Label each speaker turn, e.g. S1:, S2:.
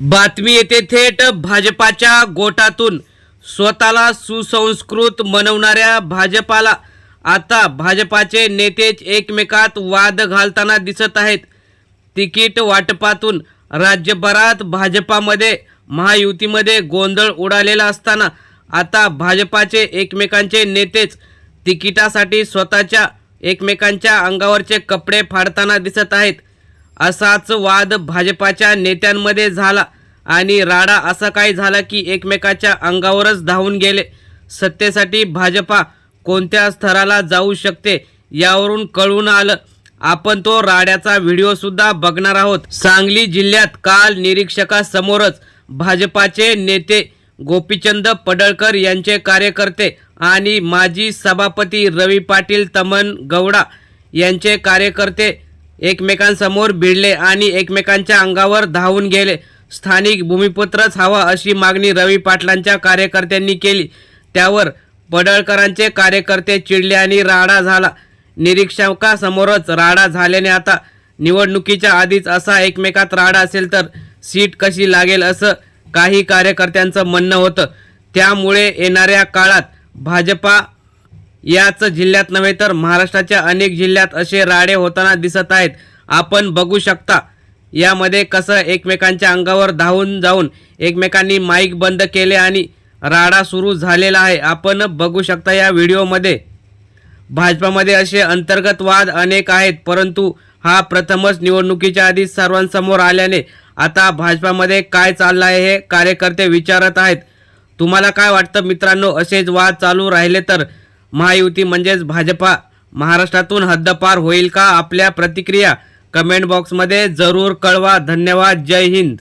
S1: बातमी येते थेट भाजपाच्या गोटातून. स्वतःला सुसंस्कृत मनवणाऱ्या भाजपाला आता भाजपाचे नेतेच एकमेकात वाद घालताना दिसत आहेत. तिकीट वाटपातून राज्यभरात भाजपामध्ये महायुतीमध्ये गोंधळ उडालेला असताना आता भाजपाचे एकमेकांचे नेतेच तिकिटासाठी स्वतःच्या एकमेकांच्या अंगावरचे कपडे फाडताना दिसत आहेत. असाच वाद भाजपाच्या नेत्यांमध्ये झाला आणि राडा असा काही झाला की एकमेकाच्या अंगावरच धावून गेले. सत्तेसाठी भाजपा कोणत्या स्तराला जाऊ शकते यावरून कळून आलं. आपण तो राड्याचा व्हिडिओ सुद्धा बघणार आहोत. सांगली जिल्ह्यात काल निरीक्षकासमोरच भाजपाचे नेते गोपीचंद पडळकर यांचे कार्यकर्ते आणि माजी सभापती रवी पाटील तमन गौडा यांचे कार्यकर्ते एकमेकांसमोर भिडले आणि एकमेकांच्या अंगावर धावून गेले. स्थानिक भूमिपुत्रच हवा अशी मागणी रवी पाटलांच्या कार्यकर्त्यांनी केली. त्यावर पडळकरांचे कार्यकर्ते चिडले आणि राडा झाला. निरीक्षकासमोरच राडा झाल्याने आता निवडणुकीच्या आधीच असा एकमेकात राडा असेल तर सीट कशी लागेल असं काही कार्यकर्त्यांचं म्हणणं होतं. त्यामुळे येणाऱ्या काळात भाजपा याच जिल्ह्यात नव्हे तर महाराष्ट्राच्या अनेक जिल्ह्यात असे राडे होताना दिसत आहेत. आपण बघू शकता यामध्ये कसं एकमेकांच्या अंगावर धावून जाऊन एकमेकांनी माईक बंद केले आणि राडा सुरू झालेला आहे. आपण बघू शकता या व्हिडिओमध्ये. भाजपामध्ये असे अंतर्गत वाद अनेक आहेत परंतु हा प्रथमच निवडणुकीच्या आधी सर्वांसमोर आल्याने आता भाजपामध्ये काय चाललं आहे हे कार्यकर्ते विचारत आहेत. तुम्हाला काय वाटतं मित्रांनो? असेच वाद चालू राहिले तर महायुती म्हणजेच भाजपा. महाराष्ट्रातून हद्दपार होईल का आपल्या प्रतिक्रिया? कमेंट बॉक्समध्ये जरूर कळवा. धन्यवाद. जय हिंद.